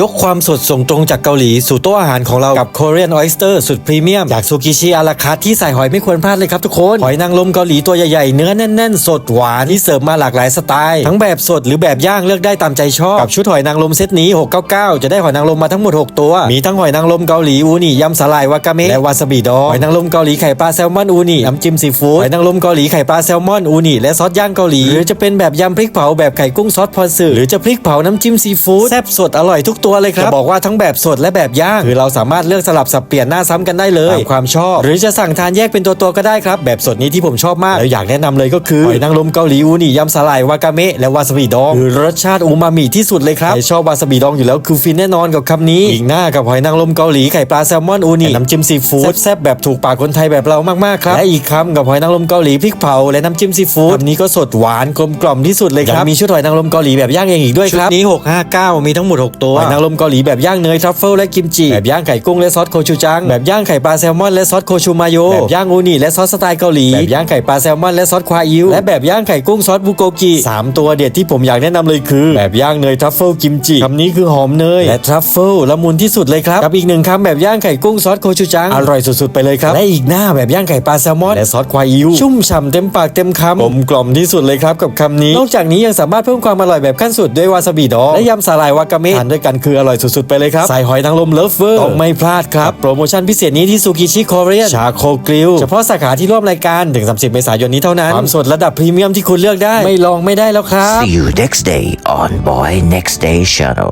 ยกความสดส่งตรงจากเกาหลี สู่โต๊ะอาหารของเรากับ Korean Oyster สุดพรีเมียม จากซูกิชิอาราคาที่ใส่หอยไม่ควรพลาดเลยครับทุกคน หอยนางรมเกาหลีตัวใหญ่ๆ เนื้อแน่นๆ สดหวานที่เสิร์ฟมาหลากหลายสไตล์ ทั้งแบบสดหรือแบบย่างเลือกได้ตามใจชอบ กับชุดหอยนางรมเซตนี้ 699 จะได้หอยนางรมมาทั้งหมด 6 ตัว มีทั้งหอยนางรมเกาหลีอูนิยำสาหร่ายวากาเมะและวาซาบิดองหอยนางรมเกาหลีไข่ปลาแซลมอนอูนิน้ำจิ้มซีฟู้ดหอยนางรมเกาหลีไข่ปลาแซลมอนอูนิและซอสย่างเกาหลีหรือจะเป็นแบบยำพริกเผาแบบไข่กุ้งซอสพอนซึหรือจะพริกเผาน้ำจิ้มซีฟู้ดแซ่บสดอร่อยทุกตัวเลยครับจะบอกว่าทั้งแบบสดและแบบย่างคือเราสามารถเลือกสลับสับเปลี่ยนหน้าซ้ำกันได้เลยตามความชอบ หรือจะสั่งทานแยกเป็นตัวตัวๆก็ได้ครับ แบบสดนี้ที่ผมชอบมากแล้วอยากแนะนำเลยก็คือหอยนางรมเกาหลีอูนิยำสาหร่ายวากาเมะและวาซาบิดองคือรสชาติอูมามิที่สุดเลยครับใครชอบวาซาบิดองอยู่แล้วคือฟินแน่นอนกับคำนี้อีกหน้ากับหอยนางรมเกาหลีไข่ปลาแซลมอนอูนิน้ำจิ้มซีฟู้ดแซ่บๆแบบถูกปากคนไทยแบบเรามากๆครับและอีกคำกับหอยนางรมเกาหลีพริกเผาและน้ำจิ้มซีฟู้ดคำนี้ก็สดหวานกลมกล่อมที่สุดเลยครับยังมีชุดหอยนางรมเกาหลีแบบย่างเองอีกด้วยครับชุดนี้659 มีทั้งหมด 6 ตัวหอยนางรมเกาหลีแบบย่างเนยทรัฟเฟิลและกิมจิแบบย่างไข่กุ้งและซอสโคชูจังแบบย่างไข่ปลาแซลมอนและซอสโคชูมาโยแบบย่างอูนิและซอสสไตล์เกาหลีแบบย่างไข่ปลาแซลมอนและซอสควาอิวและแบบย่างไข่กุ้งซอสบุโกกิสามตัวเด็ดที่ผมอยากแนะนำเลยคือแบบย่างเนยทรัฟเฟิลกิมจิคำนี้คือหอมเนยและทรัฟเฟิลละมุนที่สุดเลยครับกับอีกหนึ่งคำแบบย่างไข่กุ้งซอสโคชูจังอร่อยสุดๆไปเลยครับและอีกหน้าแบบย่างไข่ปลาแซลมอนและซอสควาอิวชุ่มฉ่ำเต็มปากเต็มคำกลมกล่อมที่สุดเลยครับกับคำนี้ นอกจากนี้ยังสามารถเพิ่มความอร่อยแบบขั้นสุดด้วยวาซาบิดองและยำสาหร่ายวากาเมะทานด้วยกันคืออร่อยสุดๆ ไปเลยครับ ใส่หอยนางรมเลิฟเวอร์ต้องไม่พลาดครับ โปรโมชั่นพิเศษนี้ที่ซูกิชิคอเรียนชาโคกริลเฉพาะสาขาที่ร่วมรายการถึง 30 เมษายนนี้เท่านั้น ความสดระดับพรีเมียมที่คุณเลือกได้ ไม่ลองไม่ได้แล้วครับ See you next day on Boy Next Day Channel.